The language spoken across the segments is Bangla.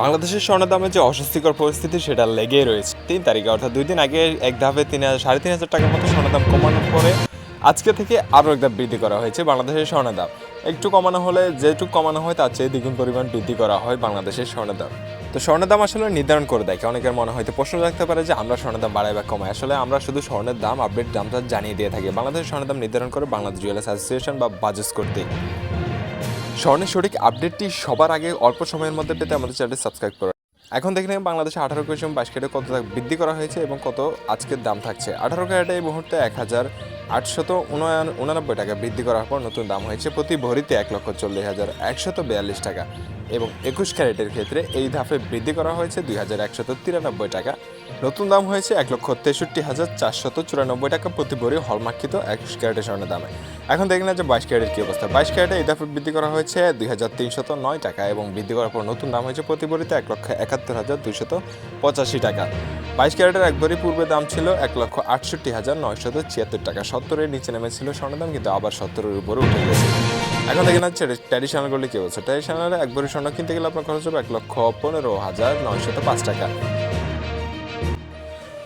বাংলাদেশের স্বর্ণের দামে যে অস্বস্তিকর পরিস্থিতি, সেটা লেগেই রয়েছে। তিন তারিখে, অর্থাৎ দুই দিন আগে এক ধাপে তিন হাজার, সাড়ে তিন হাজার টাকার মতো স্বর্ণের দাম কমানোর পরে আজকে থেকে আরও এক ধাপ বৃদ্ধি করা হয়েছে বাংলাদেশের স্বর্ণের দাম একটু কমানো হলে, যেটুকু কমানো হয়, তার চেয়ে দ্বিগুণ পরিমাণ বৃদ্ধি করা হয় বাংলাদেশের স্বর্ণের দাম তো স্বর্ণের দাম আসলে নির্ধারণ করে দেয়। অনেকের মনে হয়তো প্রশ্ন রাখতে পারে যে, আমরা স্বর্ণের দাম বাড়াই বা কমাই আসলে আমরা শুধু স্বর্ণের দাম আপডেট দামটা জানিয়ে দিয়ে থাকি। বাংলাদেশের স্বর্ণের দাম নির্ধারণ করে বাংলাদেশ জুয়েলার্স অ্যাসোসিয়েশন বা বাজেস করতে স্বর্ণের সঠিক আপডেটটি সবার আগে অল্প সময়ের মধ্যে পেতে আমাদের চ্যানেলটি সাবস্ক্রাইব করুন। এখন দেখে নেবেন বাংলাদেশে আঠারো কেজি বাইশ কেটে কত বৃদ্ধি করা হয়েছে এবং কত আজকের দাম থাকছে। আঠারো ক্যারেটে এই মুহূর্তে এক হাজার আটশত উনানব্বই টাকা বৃদ্ধি করার পর নতুন দাম হয়েছে প্রতি ভরিতে এক লক্ষ চল্লিশ হাজার একশত বিয়াল্লিশ টাকা। এবং একুশ ক্যারেটের ক্ষেত্রে এই ধাপে বৃদ্ধি করা হয়েছে দুই হাজার একশত তিরানব্বই টাকা। নতুন দাম হয়েছে এক লক্ষ তেষট্টি হাজার চারশত চুরানব্বই টাকা প্রতি ভরি হলমার্কিত একুশ ক্যারেটের স্বর্ণের দামে। এখন দেখেন যে বাইশ ক্যারেটের কী অবস্থা। বাইশ ক্যারেটে এই ধাপে বৃদ্ধি করা হয়েছে দুই হাজার তিনশত নয় টাকা এবং বৃদ্ধি করার পর নতুন দাম হয়েছে প্রতি ভরিতে এক লক্ষ একাত্তর হাজার দুইশত পঁচাশি টাকা। বাইশ ক্যারেটের এক ভরি পূর্বে দাম ছিল এক লক্ষ আটষট্টি হাজার নয়শত ছিয়াত্তর টাকা। সত্তরের নিচে নেমেছিল স্বর্ণের দাম, কিন্তু আবার সত্তরের উপরে উঠে গেছে। এখন দেখেন হচ্ছে গোল্ডে কী বলছে? ট্র্যাডিশনালে এক ভরি স্বর্ণ কিনতে গেলে আপনার খরচ হবে এক লক্ষ পনেরো হাজার নয়শত পাঁচ টাকা।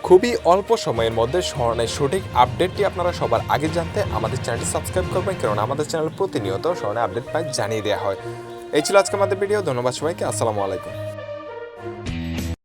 খুবই অল্প সময়ের মধ্যে স্বর্ণের সঠিক আপডেটটি আপনারা সবার আগে জানতে আমাদের চ্যানেলটি সাবস্ক্রাইব করবেন কারণ আমাদের চ্যানেল প্রতিনিয়ত স্বর্ণের আপডেট পাই জানিয়ে দেওয়া হয়। এই ছিল আজকে আমাদের ভিডিও, ধন্যবাদ সবাইকে, আসসালামু আলাইকুম।